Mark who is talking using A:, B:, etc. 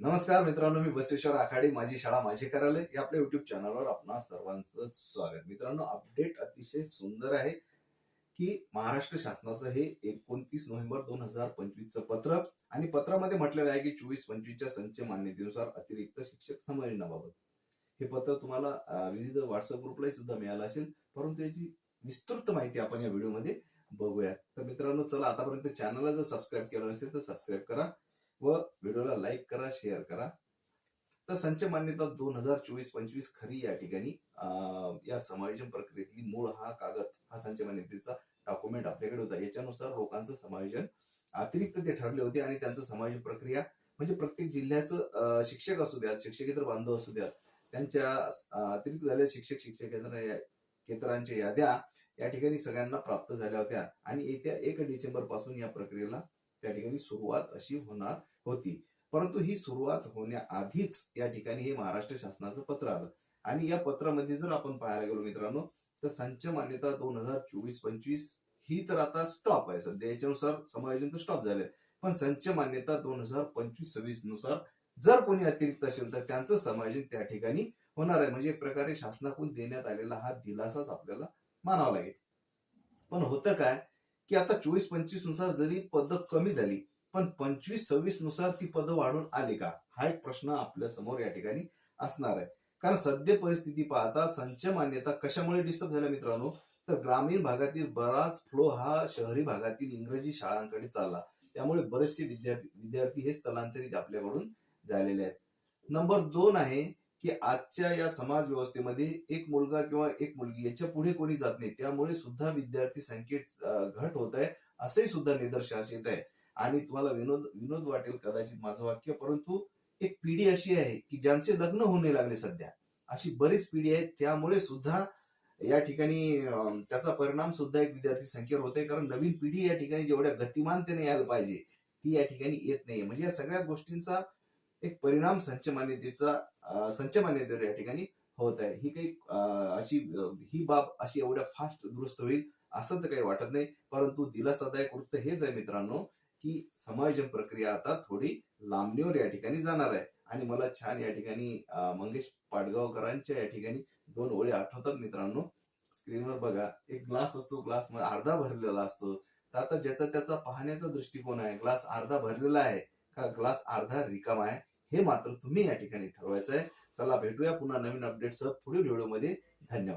A: नमस्कार मित्रांनो मी बसवेश्वर आखाडे माझी शाळा माझे कार्यालय या आपल्या युट्यूब चॅनलवर आपणा सर्वांचं स्वागत. मित्रांनो अपडेट अतिशय सुंदर आहे की महाराष्ट्र शासनाचं हे एकोणतीस नोव्हेंबर दोन हजार पंचवीसचं पत्र आणि पत्रामध्ये म्हटलेलं आहे की चोवीस पंचवीसच्या संच मान्यतेनुसार अतिरिक्त शिक्षक समायोजनाबाबत. हे पत्र तुम्हाला विविध व्हॉट्सअप ग्रुपलाही सुद्धा मिळालं असेल परंतु याची विस्तृत माहिती आपण या व्हिडिओमध्ये बघूयात. तर मित्रांनो चला आतापर्यंत चॅनलला जर सबस्क्राईब केलं नसेल तर सबस्क्राईब करा. व व्हिडिओला लाईक करा शेअर करा. तर संच मान्यता दोन हजार चोवीस पंचवीस खरी या ठिकाणी या समायोजन प्रक्रियेतली मूळ हा कागद हा संच मान्यतेचा डॉक्युमेंट आपल्याकडे होता. याच्यानुसार लोकांचं समायोजन अतिरिक्त ते ठरले होते आणि त्यांचं समायोजन प्रक्रिया म्हणजे प्रत्येक जिल्ह्याचं शिक्षक असू द्यात शिक्षकेतर बांधव असू द्यात त्यांच्या अतिरिक्त झालेल्या शिक्षक शिक्षक या- याद्या या ठिकाणी सगळ्यांना प्राप्त झाल्या होत्या. आणि येत्या एक डिसेंबरपासून या प्रक्रियेला त्या ठिकाणी सुरुवात अशी होणार होती. परंतु ही सुरुवात होण्याआधीच या ठिकाणी हे महाराष्ट्र शासनाचं पत्र आलं. आणि या पत्रामध्ये जर आपण पाहायला गेलो मित्रांनो तर संच मान्यता दोन हजार चोवीस पंचवीस ही तर आता स्टॉप आहे. सध्या याच्यानुसार समायोजन तर स्टॉप झालंय. पण संच मान्यता दोन हजार पंचवीस सव्वीसनुसार जर कोणी अतिरिक्त असेल तर त्यांचं समायोजन त्या ठिकाणी होणार आहे. म्हणजे एक प्रकारे शासनाकडून देण्यात आलेला हा दिलासाच आपल्याला मानावा लागेल. पण होतं काय? की आता चोवीस पंचवीसनुसार जरी पद कमी झाली पण पंचवीस सव्वीसनुसार ती पदं वाढून आली का? हा एक प्रश्न आपल्यासमोर या ठिकाणी असणार आहे. कारण सद्य परिस्थिती पाहता संच मान्यता कशामुळे डिस्टर्ब झाल्या मित्रांनो? तर ग्रामीण भागातील बराच फ्लो हा शहरी भागातील इंग्रजी शाळांकडे चालला. त्यामुळे बरेचसे विद्यार्थी हे स्थलांतरित आपल्याकडून झालेले आहेत. नंबर दोन आहे की आजच्या या समाज व्यवस्थेमध्ये एक मुलगा किंवा एक मुलगी याच्यापुढे कोणी जात नाही. त्यामुळे सुद्धा विद्यार्थी संख्येत घट होत आहे असंही सुद्धा निदर्शनास येत आहे. आणि तुम्हाला विनोद विनोद वाटेल कदाचित माझं वाक्य परंतु एक पिढी अशी आहे की ज्यांचे लग्न होणे लागले सध्या अशी बरीच पिढी आहे. त्यामुळे सुद्धा या ठिकाणी त्याचा परिणाम सुद्धा एक विद्यार्थी संख्येवर होत आहे. कारण नवीन पिढी या ठिकाणी जेवढ्या गतिमानतेने यायला पाहिजे ती या ठिकाणी येत नाही म्हणजे या सगळ्या गोष्टींचा एक परिणाम संच मान्यतेचा संच मान्यतेवर या ठिकाणी होत आहे. ही काही अशी ही बाब अशी एवढ्या फास्ट दुरुस्त होईल असं तर काही वाटत नाही. परंतु दिलासादायक वृत्त हेच आहे मित्रांनो की समायोजन प्रक्रिया आता थोडी लांबणीवर या ठिकाणी जाणार आहे. आणि मला छान या ठिकाणी मंगेश पाडगावकरांच्या या ठिकाणी दोन ओळी आठवतात मित्रांनो. स्क्रीनवर बघा एक ग्लास असतो ग्लास अर्धा भरलेला असतो. तर आता ज्याचा त्याचा पाहण्याचा दृष्टिकोन आहे ग्लास अर्धा भरलेला आहे. का ग्लास अर्धा रिकामा आहे हे मात्र तुम्ही या ठिकाणी ठरवायचं आहे चला भेटूया पुन्हा नवीन अपडेटसह पुढील व्हिडिओमध्ये धन्यवाद.